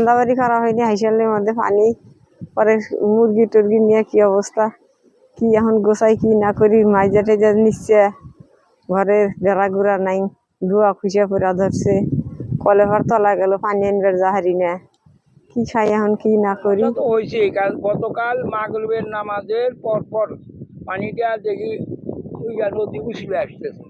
রান্না বাড়ি করা হয়নি হাইসালের মধ্যে পানি, পরে মুরগি টুরগি নিয়ে কি অবস্থা? কি এখন গোসাই কি না করি? মাইজা টেজা নিচ্ছে, ঘরের বেড়া গুড়া নাই ধোয়া খুঁজে পড়া ধরছে। কলে ঘর তলা গেল, পানি আনবার যাহারি না। কি খাই এখন, কি না করি? হয়েছে কাল গতকাল মাগরিবের নামাজের পর পর পানিটা দেখি নদী উছলে আসতেছে।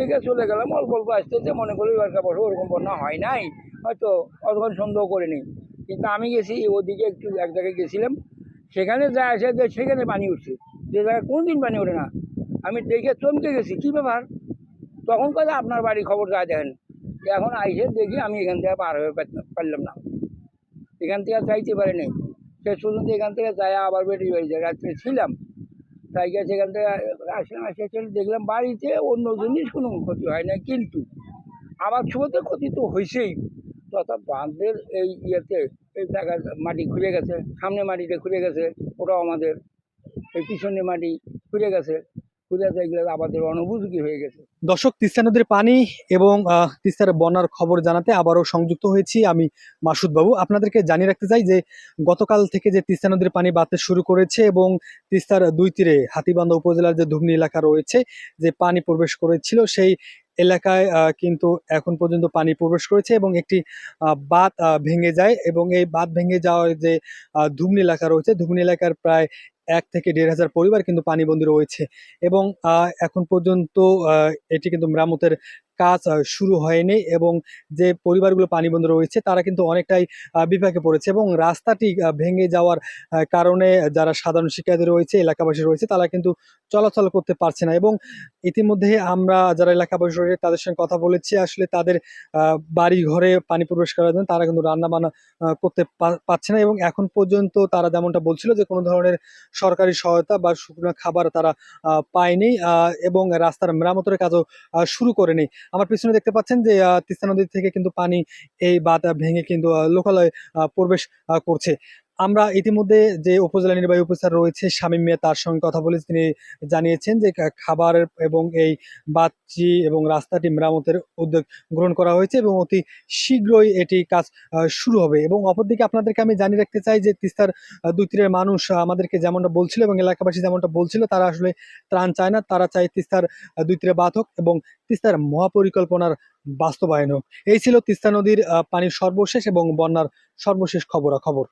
দেখে চলে গেলাম, অল্প অল্প আসতেছে মনে করি এবার বছর ওরকম বন্যা হয় নাই, হয়তো অতক্ষণ সন্দেহ করিনি। কিন্তু আমি গেছি, ওদিকে একটু এক জায়গায় গেছিলাম, সেখানে যা আসে যে সেখানে পানি উঠছে, যে জায়গায় কোনো দিন পানি ওঠে না। আমি দেখে চমকে গেছি, কী ব্যাপার? তখন কথা আপনার বাড়ি খবর যা দেখেন। এখন আইসে দেখি আমি এখান থেকে পার হয়ে পারলাম না। এখান থেকে যাইতে পারি নাই শেষ পর্যন্ত এখান থেকে যাই আবার বেরিয়ে যায় রাত্রে ছিলাম। গিয়ে সেখান থেকে আসলাম, আসে চলে দেখলাম বাড়িতে অন্য জিনিস কোনো ক্ষতি হয় না কিন্তু আবার ছুঁতে ক্ষতি তো হয়েছেই তথা বাঁধের এই ইয়েতে এই জায়গার মাটি খুলে গেছে, সামনে মাটিটা খুলে গেছে, ওটাও আমাদের, এই পিছনে মাটি খুলে গেছে। আমাদের অনুপযোগী হয়ে গেছে। দর্শক, তিস্তা নদীর পানি এবং তিস্তার বন্যার খবর জানাতে আবারও সংযুক্ত হয়েছি আমি মাসুদ বাবু। আপনাদেরকে জানিয়ে রাখতে চাই যে, গতকাল থেকে যে তিস্তা নদীর পানি বাড়তে শুরু করেছে এবং তিস্তার দুই তীরে হাতিবান্ধা উপজেলার যে ধুবনি এলাকা রয়েছে, যে পানি প্রবেশ করেছিল, সেই এলাকায় কিন্তু এখন পর্যন্ত পানি প্রবেশ করেছে এবং একটি বাঁধ ভেঙে যায় এবং এই বাঁধ ভেঙে যাওয়ার যে ধুবনি এলাকা রয়েছে, ধুবনি এলাকার প্রায় এক থেকে দেড় হাজার পরিবার কিন্তু পানিবন্দী রয়েছে এবং এখন পর্যন্ত এটি কিন্তু মেরামতের কাজ শুরু হয়নি এবং যে পরিবারগুলো পানিবন্দী রয়েছে তারা কিন্তু অনেকটাই বিপাকে পড়েছে এবং রাস্তাটি ভেঙে যাওয়ার কারণে যারা সাধারণ শিক্ষার্থী রয়েছে, এলাকাবাসী রয়েছে তারা কিন্তু চলাচল করতে পারছে না এবং ইতিমধ্যে আমরা যারা এলাকাবাসী রয়েছে তাদের সঙ্গে কথা বলেছি। আসলে তাদের বাড়ি ঘরে পানি প্রবেশ করার জন্য তারা কিন্তু রান্না বান্না করতে পারছে না এবং এখন পর্যন্ত তারা যেমনটা বলছিল যে কোনো ধরনের সরকারি সহায়তা বা শুকনো খাবার তারা পায়নি এবং রাস্তার মেরামতের কাজও শুরু করেনি। আমার পিছনে দেখতে পাচ্ছেন যে তিস্তা নদী থেকে কিন্তু পানি এই বাঁধ ভেঙে কিন্তু লোকালয় প্রবেশ করছে। আমরা ইতিমধ্যে যে উপজেলা নির্বাহী অফিসার রয়েছে শামীম মিয়া, তার সঙ্গে কথা বলে তিনি জানিয়েছেন যে খাবার এবং এই বাচ্চি এবং রাস্তাটি মেরামতের উদ্যোগ গ্রহণ করা হয়েছে এবং অতি শীঘ্রই এটি কাজ শুরু হবে। এবং অপরদিকে আপনাদেরকে আমি জানিয়ে রাখতে চাই যে তিস্তার দুই মানুষ আমাদেরকে যেমনটা বলছিল এবং এলাকাবাসী যেমনটা বলছিল, তারা আসলে ত্রাণ চায় না। তারা চায় তিস্তার দুই তীরে বাঁধ হোক এবং তিস্তার মহাপরিকল্পনার বাস্তবায়ন হোক। এই ছিল তিস্তা নদীর পানির সর্বশেষ এবং বন্যার সর্বশেষ খবরাখবর।